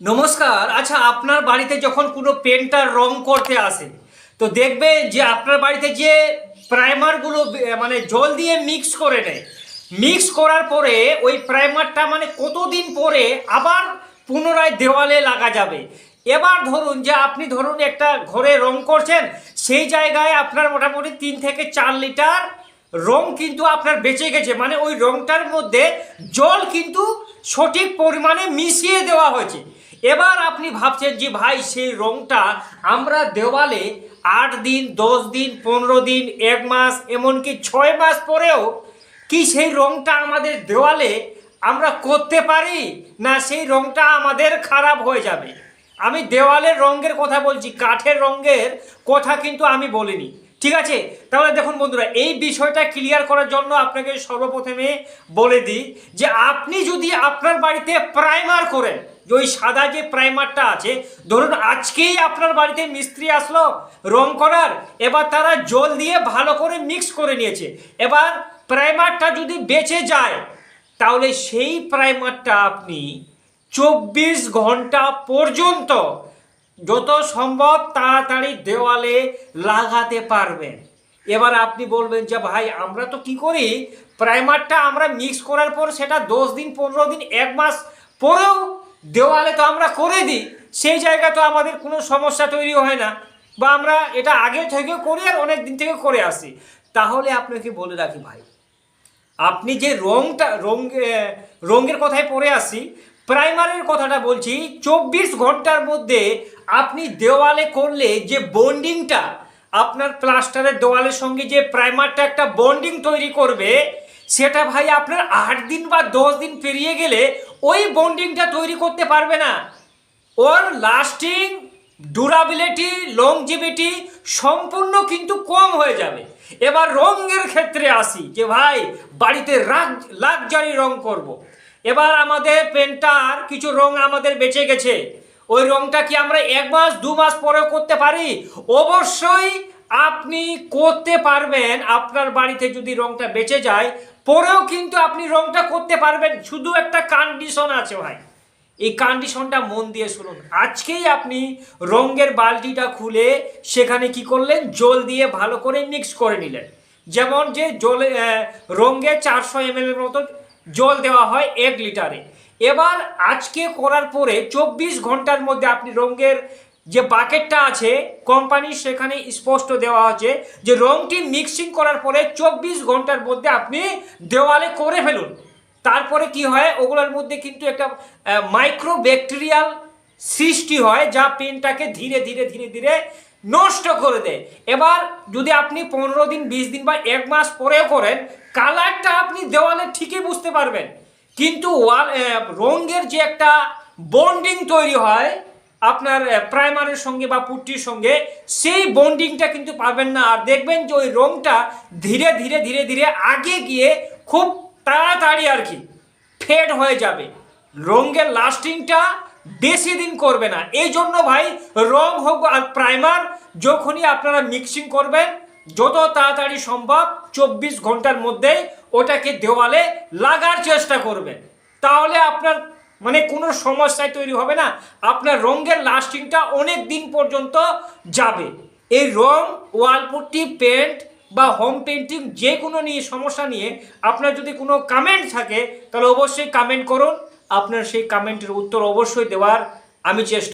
নমস্কার। আচ্ছা আপনার বাড়িতে যখন কোনো পেন্টার রং করতে আসে, তো দেখবে যে আপনার বাড়িতে যে প্রাইমারগুলো মানে জল দিয়ে মিক্স করে নেয়। মিক্স করার পরে ওই প্রাইমারটা মানে কতদিন পরে আবার পুনরায় দেওয়ালে লাগা যাবে। এবার ধরুন যে আপনি ধরুন একটা ঘরে রং করছেন, সেই জায়গায় আপনার মোটামুটি তিন থেকে চার লিটার রং কিন্তু আপনার বেঁচে গেছে। মানে ওই রংটার মধ্যে জল কিন্তু সঠিক পরিমাণে মিশিয়ে দেওয়া হয়েছে। এবার আপনি ভাবছেন যে ভাই সেই রংটা আমরা দেওয়ালে আট দিন, দশ দিন, পনেরো দিন, এক মাস, এমনকি ছয় মাস পরেও কি সেই রংটা আমাদের দেওয়ালে আমরা করতে পারি না সেই রংটা আমাদের খারাপ হয়ে যাবে? আমি দেওয়ালের রঙের কথা বলছি, কাঠের রঙের কথা কিন্তু আমি বলিনি। ঠিক আছে? তাহলে দেখুন বন্ধুরা, এই বিষয়টা ক্লিয়ার করার জন্য আপনাকে সর্বপ্রথমে বলে দিই যে আপনি যদি আপনার বাড়িতে প্রাইমার করেন ওই সাদা যে প্রাইমারটা আছে, ধরুন আজকেই আপনার বাড়িতে মিস্ত্রি আসলো রং করার, এবার তারা জল দিয়ে ভালো করে মিক্স করে নিয়েছে। এবার প্রাইমারটা যদি বেঁচে যায়, তাহলে সেই প্রাইমারটা আপনি চব্বিশ ঘণ্টা পর্যন্ত যত সম্ভব তাড়াতাড়ি দেওয়ালে লাগাতে পারবেন। এবার আপনি বলবেন যে, ভাই, আমরা তো কি করি? প্রাইমারটা আমরা মিক্স করার পর সেটা দশ দিন, পনেরো দিন, এক মাস পরেও দেওয়ালে তো আমরা করে দিই, সেই জায়গা তো আমাদের কোনো সমস্যা তৈরি হয় না। বা আমরা এটা আগে থেকে করি আর অনেক দিন থেকে করে আসি। তাহলে আপনাকে বলে রাখি ভাই, আপনি যে রংটা, রং রঙের কথায় পড়ে আসি, প্রাইমারের কথাটা বলছি, চব্বিশ ঘণ্টার মধ্যে আপনি দেওয়ালে করলে যে বন্ডিংটা, আপনার প্লাস্টারের দেওয়ালের সঙ্গে যে প্রাইমারটা একটা বন্ডিং তৈরি করবে, সেটা ভাই আপনার আট দিন বা দশ দিন পেরিয়ে গেলে ওই বন্ডিংটা তৈরি করতে পারবে না। ওর লাস্টিং ডুরাবিলিটি লংজিভিটি সম্পূর্ণ কিন্তু কম হয়ে যাবে। এবার রঙের ক্ষেত্রে আসি যে, ভাই, বাড়িতে লাক্সারি রং করব। এবার আমাদের পেন্টার কিছু রং আমাদের বেঁচে গেছে। ওই রংটা কি আমরা এক মাস, দু মাস পরেও করতে পারি? অবশ্যই আপনি করতে পারবেন, আপনার বাড়িতে যদি রংটা বেঁচে যায়, পরেও কিন্তু আপনি রংটা করতে পারবেন। শুধু একটা কন্ডিশন আছে ভাই। এই কন্ডিশনটা মন দিয়ে শুনুন। আজকেই আপনি রঙের বালতিটা খুলে সেখানে কি করলেন? জল দিয়ে ভালো করে মিক্স করে নিলেন। যেমন যে জলে রঙে চারশো এম এর মতো জল দেওয়া হয় এক লিটারে। এবার আজকে করার পরে চব্বিশ ঘণ্টার মধ্যে আপনি রঙের যে বাকেটটা আছে কোম্পানির সেখানে স্পষ্ট দেওয়া আছে যে রংটি মিক্সিং করার পরে চব্বিশ ঘণ্টার মধ্যে আপনি দেওয়ালে করে ফেলুন। তারপরে কি হয়? ওগুলোর মধ্যে কিন্তু একটা মাইক্রো ব্যাকটেরিয়াল সৃষ্টি হয় যা পেনটাকে ধীরে ধীরে ধীরে ধীরে নষ্ট করে দেয়। এবার যদি আপনি পনেরো দিন, বিশ দিন বা এক মাস পরেও করেন কালারটা আপনি দেওয়ালে ঠিকই বুঝতে পারবেন। কিন্তু ওয়াল রঙের যে একটা বন্ডিং তৈরি হয় আপনার প্রাইমারের সঙ্গে বা পুট্টির সঙ্গে সেই বন্ডিংটা কিন্তু পাবেন না। আর দেখবেন যে ওই রংটা ধীরে ধীরে ধীরে ধীরে আগে গিয়ে খুব তাড়াতাড়ি আর কি ফেড হয়ে যাবে। রঙের লাস্টিংটা বেশি দিন করবে না। এই জন্য ভাই, রং হোক আর প্রাইমার যখনই আপনারা মিক্সিং করবেন, যত তাড়াতাড়ি সম্ভব চব্বিশ ঘণ্টার মধ্যেই ওটাকে দেওয়ালে লাগার চেষ্টা করবেন। তাহলে আপনার মানে কোনো সমস্যায় তৈরি হবে না। আপনার রঙের লাস্টিংটা অনেক দিন পর্যন্ত যাবে। এই রং ওয়ালপুটি পেন্ট বা হোম পেন্টিং যে কোনো নিয়ে সমস্যা নিয়ে আপনার যদি কোনো কামেন্ট থাকে, তাহলে অবশ্যই কামেন্ট করুন। আপনার সেই কামেন্টের উত্তর অবশ্যই দেওয়ার আমি চেষ্টা